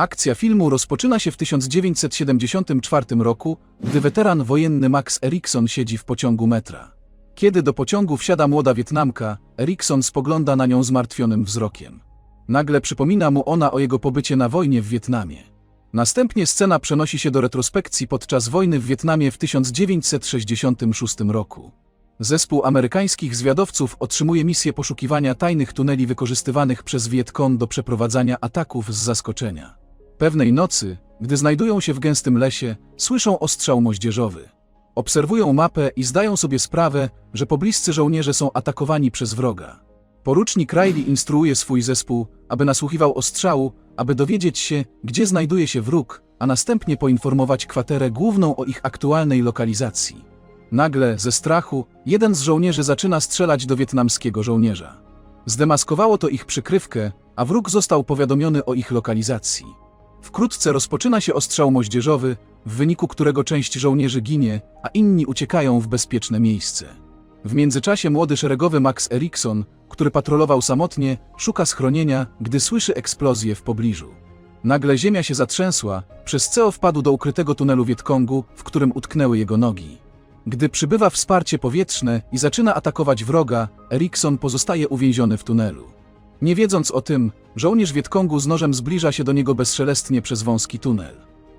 Akcja filmu rozpoczyna się w 1974 roku, gdy weteran wojenny Max Erikson siedzi w pociągu metra. Kiedy do pociągu wsiada młoda Wietnamka, Erikson spogląda na nią zmartwionym wzrokiem. Nagle przypomina mu ona o jego pobycie na wojnie w Wietnamie. Następnie scena przenosi się do retrospekcji podczas wojny w Wietnamie w 1966 roku. Zespół amerykańskich zwiadowców otrzymuje misję poszukiwania tajnych tuneli wykorzystywanych przez Wietkon do przeprowadzania ataków z zaskoczenia. Pewnej nocy, gdy znajdują się w gęstym lesie, słyszą ostrzał moździerzowy. Obserwują mapę i zdają sobie sprawę, że pobliscy żołnierze są atakowani przez wroga. Porucznik Riley instruuje swój zespół, aby nasłuchiwał ostrzału, aby dowiedzieć się, gdzie znajduje się wróg, a następnie poinformować kwaterę główną o ich aktualnej lokalizacji. Nagle, ze strachu, jeden z żołnierzy zaczyna strzelać do wietnamskiego żołnierza. Zdemaskowało to ich przykrywkę, a wróg został powiadomiony o ich lokalizacji. Wkrótce rozpoczyna się ostrzał moździerzowy, w wyniku którego część żołnierzy ginie, a inni uciekają w bezpieczne miejsce. W międzyczasie młody szeregowy Max Erikson, który patrolował samotnie, szuka schronienia, gdy słyszy eksplozję w pobliżu. Nagle ziemia się zatrzęsła, przez co wpadł do ukrytego tunelu Wietkongu, w którym utknęły jego nogi. Gdy przybywa wsparcie powietrzne i zaczyna atakować wroga, Erikson pozostaje uwięziony w tunelu. Nie wiedząc o tym, żołnierz Wietkongu z nożem zbliża się do niego bezszelestnie przez wąski tunel.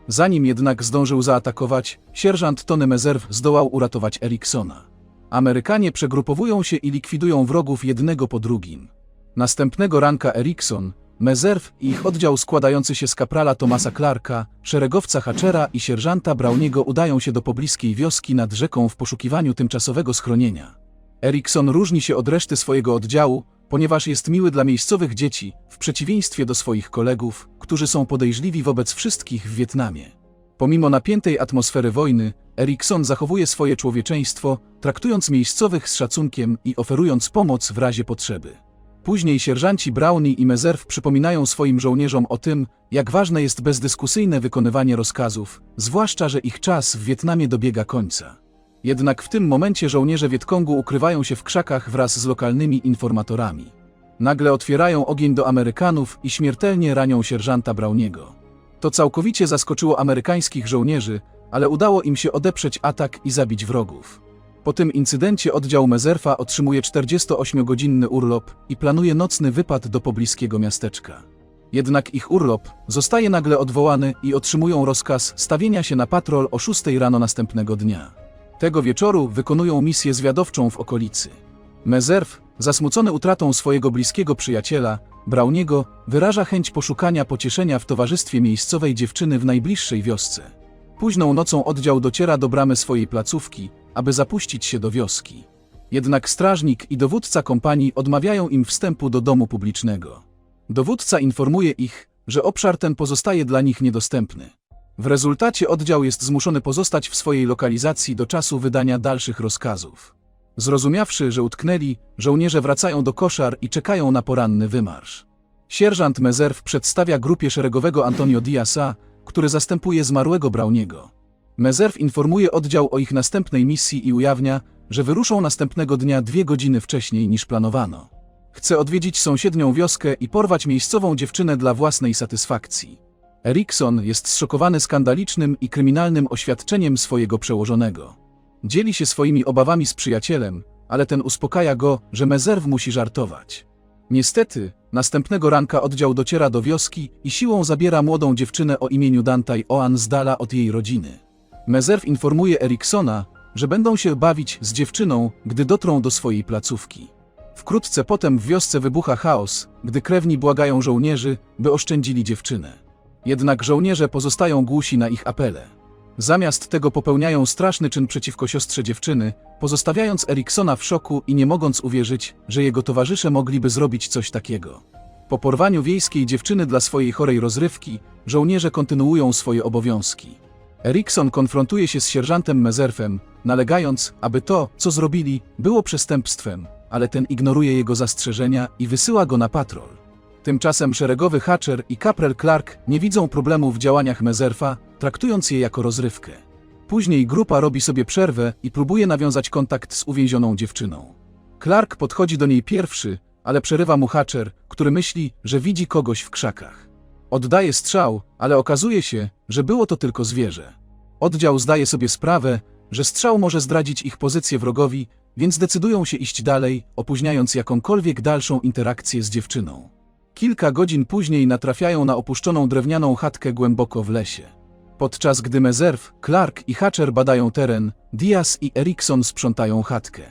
Zanim jednak zdążył zaatakować, sierżant Tony Mezerw zdołał uratować Eriksona. Amerykanie przegrupowują się i likwidują wrogów jednego po drugim. Następnego ranka Erikson, Mezerw i ich oddział składający się z kaprala Thomasa Clarka, szeregowca Hatchera i sierżanta Browniego udają się do pobliskiej wioski nad rzeką w poszukiwaniu tymczasowego schronienia. Erikson różni się od reszty swojego oddziału, ponieważ jest miły dla miejscowych dzieci, w przeciwieństwie do swoich kolegów, którzy są podejrzliwi wobec wszystkich w Wietnamie. Pomimo napiętej atmosfery wojny, Erikson zachowuje swoje człowieczeństwo, traktując miejscowych z szacunkiem i oferując pomoc w razie potrzeby. Później sierżanci Brownie i Mezerw przypominają swoim żołnierzom o tym, jak ważne jest bezdyskusyjne wykonywanie rozkazów, zwłaszcza, że ich czas w Wietnamie dobiega końca. Jednak w tym momencie żołnierze Wietkongu ukrywają się w krzakach wraz z lokalnymi informatorami. Nagle otwierają ogień do Amerykanów i śmiertelnie ranią sierżanta Browniego. To całkowicie zaskoczyło amerykańskich żołnierzy, ale udało im się odeprzeć atak i zabić wrogów. Po tym incydencie oddział Mezerfa otrzymuje 48-godzinny urlop i planuje nocny wypad do pobliskiego miasteczka. Jednak ich urlop zostaje nagle odwołany i otrzymują rozkaz stawienia się na patrol o 6 rano następnego dnia. Tego wieczoru wykonują misję zwiadowczą w okolicy. Mezerw, zasmucony utratą swojego bliskiego przyjaciela, Browniego, wyraża chęć poszukania pocieszenia w towarzystwie miejscowej dziewczyny w najbliższej wiosce. Późną nocą oddział dociera do bramy swojej placówki, aby zapuścić się do wioski. Jednak strażnik i dowódca kompanii odmawiają im wstępu do domu publicznego. Dowódca informuje ich, że obszar ten pozostaje dla nich niedostępny. W rezultacie oddział jest zmuszony pozostać w swojej lokalizacji do czasu wydania dalszych rozkazów. Zrozumiawszy, że utknęli, żołnierze wracają do koszar i czekają na poranny wymarsz. Sierżant Mezerw przedstawia grupie szeregowego Antonio Diasa, który zastępuje zmarłego Browniego. Mezerw informuje oddział o ich następnej misji i ujawnia, że wyruszą następnego dnia dwie godziny wcześniej niż planowano. Chce odwiedzić sąsiednią wioskę i porwać miejscową dziewczynę dla własnej satysfakcji. Erikson jest zszokowany skandalicznym i kryminalnym oświadczeniem swojego przełożonego. Dzieli się swoimi obawami z przyjacielem, ale ten uspokaja go, że Mezerw musi żartować. Niestety, następnego ranka oddział dociera do wioski i siłą zabiera młodą dziewczynę o imieniu Dantaj Oan z dala od jej rodziny. Mezerw informuje Eriksona, że będą się bawić z dziewczyną, gdy dotrą do swojej placówki. Wkrótce potem w wiosce wybucha chaos, gdy krewni błagają żołnierzy, by oszczędzili dziewczynę. Jednak żołnierze pozostają głusi na ich apele. Zamiast tego popełniają straszny czyn przeciwko siostrze dziewczyny, pozostawiając Eriksona w szoku i nie mogąc uwierzyć, że jego towarzysze mogliby zrobić coś takiego. Po porwaniu wiejskiej dziewczyny dla swojej chorej rozrywki, żołnierze kontynuują swoje obowiązki. Erikson konfrontuje się z sierżantem Mezerfem, nalegając, aby to, co zrobili, było przestępstwem, ale ten ignoruje jego zastrzeżenia i wysyła go na patrol. Tymczasem szeregowy Hatcher i Kaprel Clark nie widzą problemu w działaniach Mezerfa, traktując je jako rozrywkę. Później grupa robi sobie przerwę i próbuje nawiązać kontakt z uwięzioną dziewczyną. Clark podchodzi do niej pierwszy, ale przerywa mu Hatcher, który myśli, że widzi kogoś w krzakach. Oddaje strzał, ale okazuje się, że było to tylko zwierzę. Oddział zdaje sobie sprawę, że strzał może zdradzić ich pozycję wrogowi, więc decydują się iść dalej, opóźniając jakąkolwiek dalszą interakcję z dziewczyną. Kilka godzin później natrafiają na opuszczoną drewnianą chatkę głęboko w lesie. Podczas gdy Mezerw, Clark i Hatcher badają teren, Diaz i Erikson sprzątają chatkę.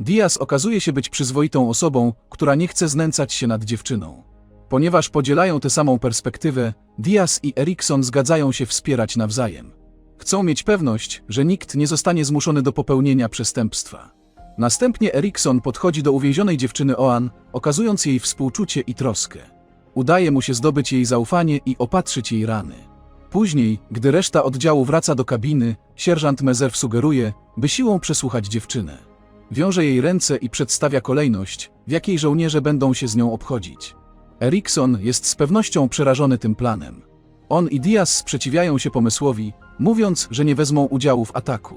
Diaz okazuje się być przyzwoitą osobą, która nie chce znęcać się nad dziewczyną. Ponieważ podzielają tę samą perspektywę, Diaz i Erikson zgadzają się wspierać nawzajem. Chcą mieć pewność, że nikt nie zostanie zmuszony do popełnienia przestępstwa. Następnie Erikson podchodzi do uwięzionej dziewczyny Oan, okazując jej współczucie i troskę. Udaje mu się zdobyć jej zaufanie i opatrzyć jej rany. Później, gdy reszta oddziału wraca do kabiny, sierżant Mezerw sugeruje, by siłą przesłuchać dziewczynę. Wiąże jej ręce i przedstawia kolejność, w jakiej żołnierze będą się z nią obchodzić. Erikson jest z pewnością przerażony tym planem. On i Diaz sprzeciwiają się pomysłowi, mówiąc, że nie wezmą udziału w ataku.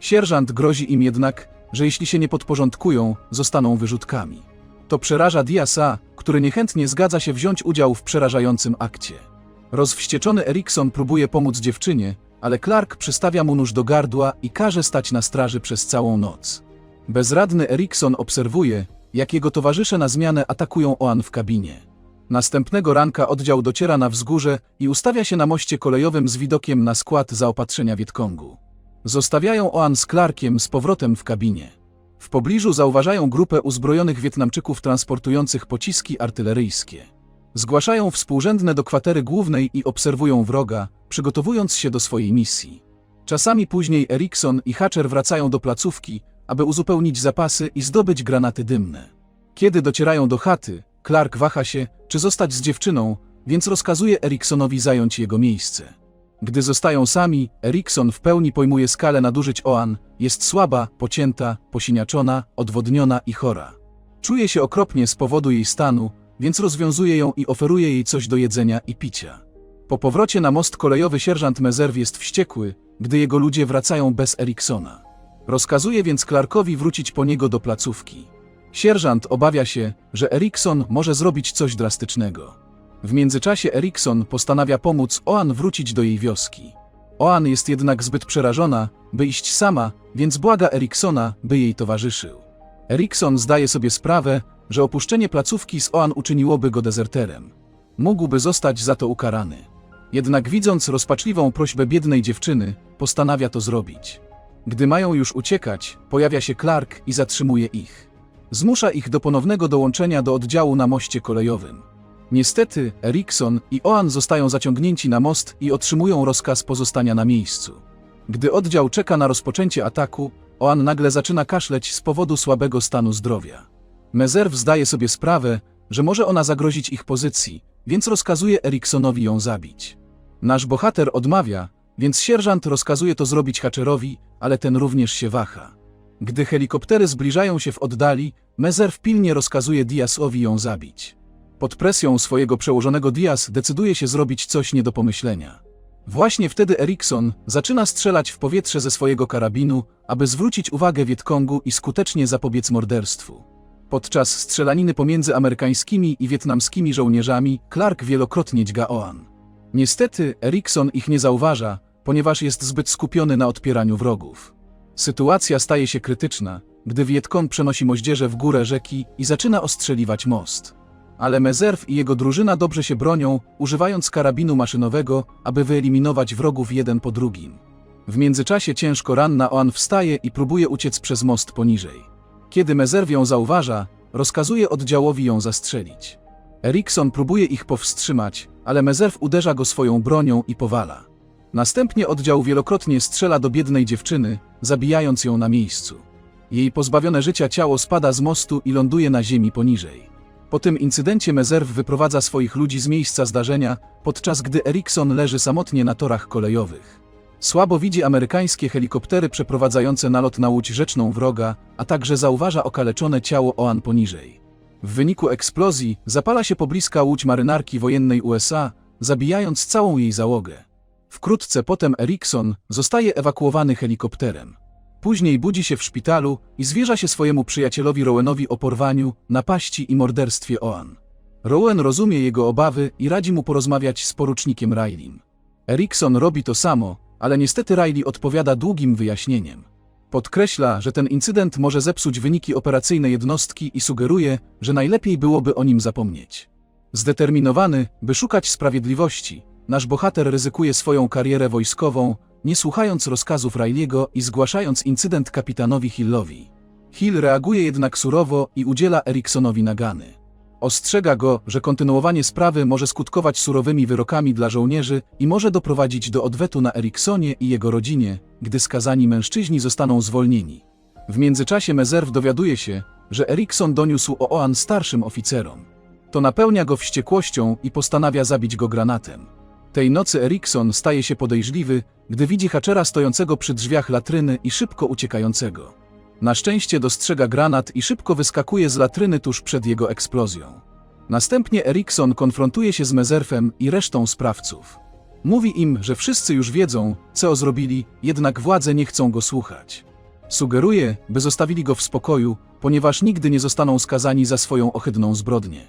Sierżant grozi im jednak, że jeśli się nie podporządkują, zostaną wyrzutkami. To przeraża Diasa, który niechętnie zgadza się wziąć udział w przerażającym akcie. Rozwścieczony Erikson próbuje pomóc dziewczynie, ale Clark przystawia mu nóż do gardła i każe stać na straży przez całą noc. Bezradny Erikson obserwuje, jak jego towarzysze na zmianę atakują Oan w kabinie. Następnego ranka oddział dociera na wzgórze i ustawia się na moście kolejowym z widokiem na skład zaopatrzenia Wietkongu. Zostawiają Oan z Clarkiem z powrotem w kabinie. W pobliżu zauważają grupę uzbrojonych Wietnamczyków transportujących pociski artyleryjskie. Zgłaszają współrzędne do kwatery głównej i obserwują wroga, przygotowując się do swojej misji. Czasami później Erikson i Hatcher wracają do placówki, aby uzupełnić zapasy i zdobyć granaty dymne. Kiedy docierają do chaty, Clark waha się, czy zostać z dziewczyną, więc rozkazuje Eriksonowi zająć jego miejsce. Gdy zostają sami, Erikson w pełni pojmuje skalę nadużyć Oan, jest słaba, pocięta, posiniaczona, odwodniona i chora. Czuje się okropnie z powodu jej stanu, więc rozwiązuje ją i oferuje jej coś do jedzenia i picia. Po powrocie na most kolejowy sierżant Mezerw jest wściekły, gdy jego ludzie wracają bez Eriksona. Rozkazuje więc Clarkowi wrócić po niego do placówki. Sierżant obawia się, że Erikson może zrobić coś drastycznego. W międzyczasie Erikson postanawia pomóc Oan wrócić do jej wioski. Oan jest jednak zbyt przerażona, by iść sama, więc błaga Eriksona, by jej towarzyszył. Erikson zdaje sobie sprawę, że opuszczenie placówki z Oan uczyniłoby go dezerterem. Mógłby zostać za to ukarany. Jednak widząc rozpaczliwą prośbę biednej dziewczyny, postanawia to zrobić. Gdy mają już uciekać, pojawia się Clark i zatrzymuje ich. Zmusza ich do ponownego dołączenia do oddziału na moście kolejowym. Niestety, Erikson i Oan zostają zaciągnięci na most i otrzymują rozkaz pozostania na miejscu. Gdy oddział czeka na rozpoczęcie ataku, Oan nagle zaczyna kaszleć z powodu słabego stanu zdrowia. Mezerw zdaje sobie sprawę, że może ona zagrozić ich pozycji, więc rozkazuje Eriksonowi ją zabić. Nasz bohater odmawia, więc sierżant rozkazuje to zrobić Hatcherowi, ale ten również się waha. Gdy helikoptery zbliżają się w oddali, Mezerw pilnie rozkazuje Diasowi ją zabić. Pod presją swojego przełożonego Diaz decyduje się zrobić coś nie do pomyślenia. Właśnie wtedy Erikson zaczyna strzelać w powietrze ze swojego karabinu, aby zwrócić uwagę Wietkongu i skutecznie zapobiec morderstwu. Podczas strzelaniny pomiędzy amerykańskimi i wietnamskimi żołnierzami Clark wielokrotnie dźga Oan. Niestety Erikson ich nie zauważa, ponieważ jest zbyt skupiony na odpieraniu wrogów. Sytuacja staje się krytyczna, gdy Wietkong przenosi moździerze w górę rzeki i zaczyna ostrzeliwać most. Ale Mezerw i jego drużyna dobrze się bronią, używając karabinu maszynowego, aby wyeliminować wrogów jeden po drugim. W międzyczasie ciężko ranna Oan wstaje i próbuje uciec przez most poniżej. Kiedy Mezerw ją zauważa, rozkazuje oddziałowi ją zastrzelić. Erikson próbuje ich powstrzymać, ale Mezerw uderza go swoją bronią i powala. Następnie oddział wielokrotnie strzela do biednej dziewczyny, zabijając ją na miejscu. Jej pozbawione życia ciało spada z mostu i ląduje na ziemi poniżej. Po tym incydencie Mezerw wyprowadza swoich ludzi z miejsca zdarzenia, podczas gdy Erikson leży samotnie na torach kolejowych. Słabo widzi amerykańskie helikoptery przeprowadzające nalot na łódź rzeczną wroga, a także zauważa okaleczone ciało Oan poniżej. W wyniku eksplozji zapala się pobliska łódź marynarki wojennej USA, zabijając całą jej załogę. Wkrótce potem Erikson zostaje ewakuowany helikopterem. Później budzi się w szpitalu i zwierza się swojemu przyjacielowi Rowenowi o porwaniu, napaści i morderstwie Oan. Rowan rozumie jego obawy i radzi mu porozmawiać z porucznikiem Rileym. Erikson robi to samo, ale niestety Riley odpowiada długim wyjaśnieniem. Podkreśla, że ten incydent może zepsuć wyniki operacyjne jednostki i sugeruje, że najlepiej byłoby o nim zapomnieć. Zdeterminowany, by szukać sprawiedliwości, nasz bohater ryzykuje swoją karierę wojskową, nie słuchając rozkazów Riley'ego i zgłaszając incydent kapitanowi Hillowi. Hill reaguje jednak surowo i udziela Eriksonowi nagany. Ostrzega go, że kontynuowanie sprawy może skutkować surowymi wyrokami dla żołnierzy i może doprowadzić do odwetu na Eriksonie i jego rodzinie, gdy skazani mężczyźni zostaną zwolnieni. W międzyczasie Mezerw dowiaduje się, że Erikson doniósł o Oan starszym oficerom. To napełnia go wściekłością i postanawia zabić go granatem. Tej nocy Erikson staje się podejrzliwy, gdy widzi Hatchera stojącego przy drzwiach latryny i szybko uciekającego. Na szczęście dostrzega granat i szybko wyskakuje z latryny tuż przed jego eksplozją. Następnie Erikson konfrontuje się z Mezerfem i resztą sprawców. Mówi im, że wszyscy już wiedzą, co zrobili, jednak władze nie chcą go słuchać. Sugeruje, by zostawili go w spokoju, ponieważ nigdy nie zostaną skazani za swoją ohydną zbrodnię.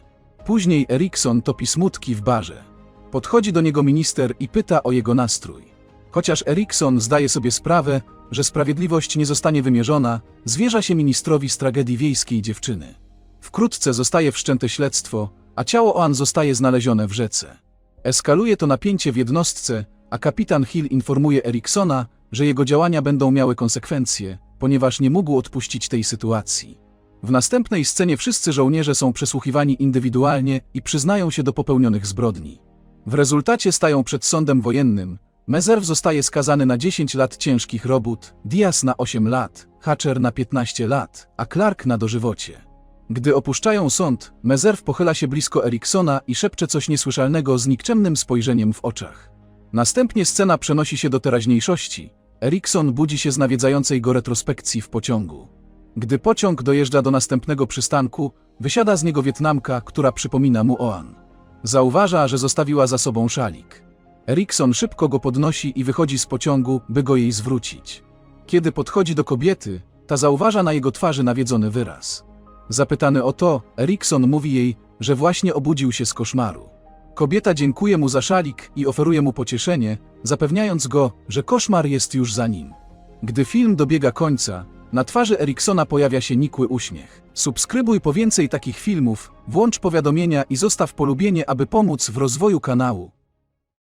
Później Erikson topi smutki w barze. Podchodzi do niego minister i pyta o jego nastrój. Chociaż Erikson zdaje sobie sprawę, że sprawiedliwość nie zostanie wymierzona, zwierza się ministrowi z tragedii wiejskiej dziewczyny. Wkrótce zostaje wszczęte śledztwo, a ciało Oan zostaje znalezione w rzece. Eskaluje to napięcie w jednostce, a kapitan Hill informuje Eriksona, że jego działania będą miały konsekwencje, ponieważ nie mógł odpuścić tej sytuacji. W następnej scenie wszyscy żołnierze są przesłuchiwani indywidualnie i przyznają się do popełnionych zbrodni. W rezultacie stają przed sądem wojennym. Mezerw zostaje skazany na 10 lat ciężkich robót, Diaz na 8 lat, Hatcher na 15 lat, a Clark na dożywocie. Gdy opuszczają sąd, Mezerw pochyla się blisko Eriksona i szepcze coś niesłyszalnego z nikczemnym spojrzeniem w oczach. Następnie scena przenosi się do teraźniejszości. Erikson budzi się z nawiedzającej go retrospekcji w pociągu. Gdy pociąg dojeżdża do następnego przystanku, wysiada z niego Wietnamka, która przypomina mu Oan. Zauważa, że zostawiła za sobą szalik. Erikson szybko go podnosi i wychodzi z pociągu, by go jej zwrócić. Kiedy podchodzi do kobiety, ta zauważa na jego twarzy nawiedzony wyraz. Zapytany o to, Erikson mówi jej, że właśnie obudził się z koszmaru. Kobieta dziękuje mu za szalik i oferuje mu pocieszenie, zapewniając go, że koszmar jest już za nim. Gdy film dobiega końca, na twarzy Eriksona pojawia się nikły uśmiech. Subskrybuj po więcej takich filmów, włącz powiadomienia i zostaw polubienie, aby pomóc w rozwoju kanału.